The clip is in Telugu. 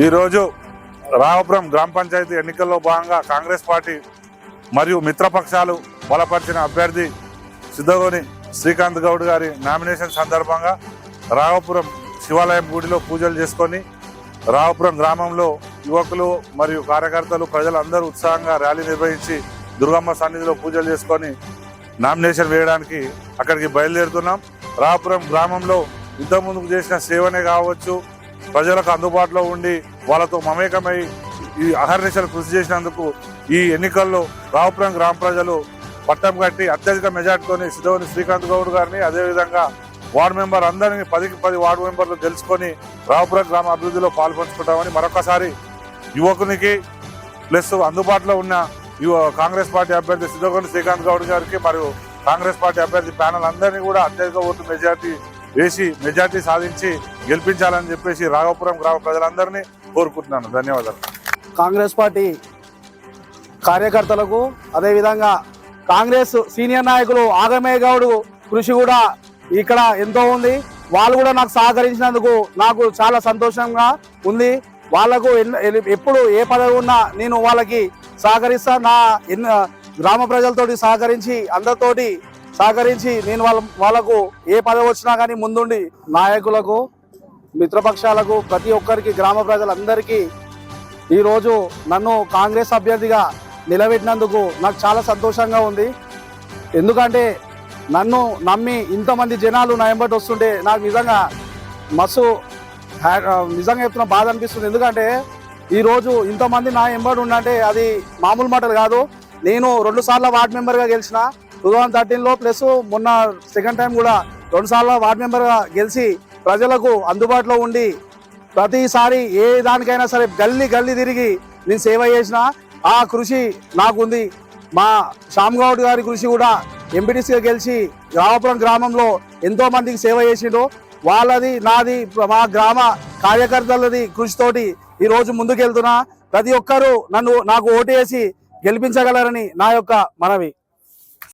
ఈరోజు రామపురం గ్రామ పంచాయతీ ఎన్నికల్లో భాగంగా కాంగ్రెస్ పార్టీ మరియు మిత్రపక్షాలు బలపరిచిన అభ్యర్థి సిద్ధగోని శ్రీకాంత్ గౌడ్ గారి నామినేషన్ సందర్భంగా రావపురం శివాలయం గుడిలో పూజలు చేసుకొని రావపురం గ్రామంలో యువకులు మరియు కార్యకర్తలు ప్రజలందరూ ఉత్సాహంగా ర్యాలీ నిర్వహించి దుర్గమ్మ సన్నిధిలో పూజలు చేసుకొని నామినేషన్ వేయడానికి అక్కడికి బయలుదేరుతున్నాం. రావపురం గ్రామంలో ఇంతకుముందుకు చేసిన సేవనే కావచ్చు ప్రజలకు అందుబాటులో ఉండి వాళ్ళతో మమేకమై ఈ అహర్నిశలు కృషి చేసినందుకు ఈ ఎన్నికల్లో రావుపురం గ్రామ ప్రజలు పట్టం కట్టి అత్యధిక మెజార్టీతోని సిద్ధవని శ్రీకాంత్ గౌడ్ గారిని అదేవిధంగా వార్డు మెంబర్ అందరినీ పదికి పది వార్డు మెంబర్లు గెలుచుకొని రావుపురం గ్రామ అభివృద్ధిలో పాల్పంచుకుంటామని మరొకసారి యువకునికి ప్లస్ అందుబాటులో ఉన్న యువ కాంగ్రెస్ పార్టీ అభ్యర్థి సిద్ధగొండ శ్రీకాంత్ గౌడ్ గారికి మరియు కాంగ్రెస్ పార్టీ అభ్యర్థి ప్యానల్ అందరినీ కూడా అత్యధిక ఓటు మెజార్టీ వేసి మెజార్టీ సాధించి గెలిపించాలని చెప్పేసి రాఘవపురం గ్రామ ప్రజలందరినీ కోరుకుంటున్నాను. ధన్యవాదాలు. కాంగ్రెస్ పార్టీ కార్యకర్తలకు అదేవిధంగా కాంగ్రెస్ సీనియర్ నాయకులు ఆగమే గౌడ్ కృషి కూడా ఇక్కడ ఎంతో ఉంది. వాళ్ళు కూడా నాకు సహకరించినందుకు నాకు చాలా సంతోషంగా ఉంది. వాళ్ళకు ఎప్పుడు ఏ పదవి ఉన్నా నేను వాళ్ళకి సహకరిస్తా నా ఎన్ గ్రామ ప్రజలతోటి సహకరించి అందరితోటి సహకరించి నేను వాళ్ళ వాళ్ళకు ఏ పదవి వచ్చినా కానీ ముందుండి నాయకులకు మిత్రపక్షాలకు ప్రతి ఒక్కరికి గ్రామ ప్రజలందరికీ ఈరోజు నన్ను కాంగ్రెస్ అభ్యర్థిగా నిలబెట్టినందుకు నాకు చాలా సంతోషంగా ఉంది. ఎందుకంటే నన్ను నమ్మి ఇంతమంది జనాలు నా వెంబడి వస్తుంటే నాకు నిజంగా మస్తు నిజంగా చెప్తున్న బాధ అనిపిస్తుంది. ఎందుకంటే ఈరోజు ఇంతమంది నా ఎంబడి ఉండంటే అది మామూలు మాటలు కాదు. నేను రెండు సార్లు వార్డ్ మెంబర్గా గెలిచిన టూ థౌజండ్ థర్టీన్లో ప్లస్ మొన్న సెకండ్ టైం కూడా రెండు సార్లు వార్డ్ మెంబర్గా గెలిచి ప్రజలకు అందుబాటులో ఉండి ప్రతిసారి ఏ దానికైనా సరే గల్లీ గల్లీ తిరిగి నేను సేవ చేసిన. ఆ కృషి నాకుంది. మా శ్యామ్ గౌడ్ గారి కృషి కూడా ఎంపీటీసీగా గెలిచి రామపురం గ్రామంలో ఎంతో మందికి సేవ చేసిండు. వాళ్ళది నాది మా గ్రామ కార్యకర్తలది కృషితోటి ఈరోజు ముందుకెళ్తున్నా. ప్రతి ఒక్కరూ నన్ను నాకు ఓటు వేసి గెలిపించగలరని నా యొక్క మనవి.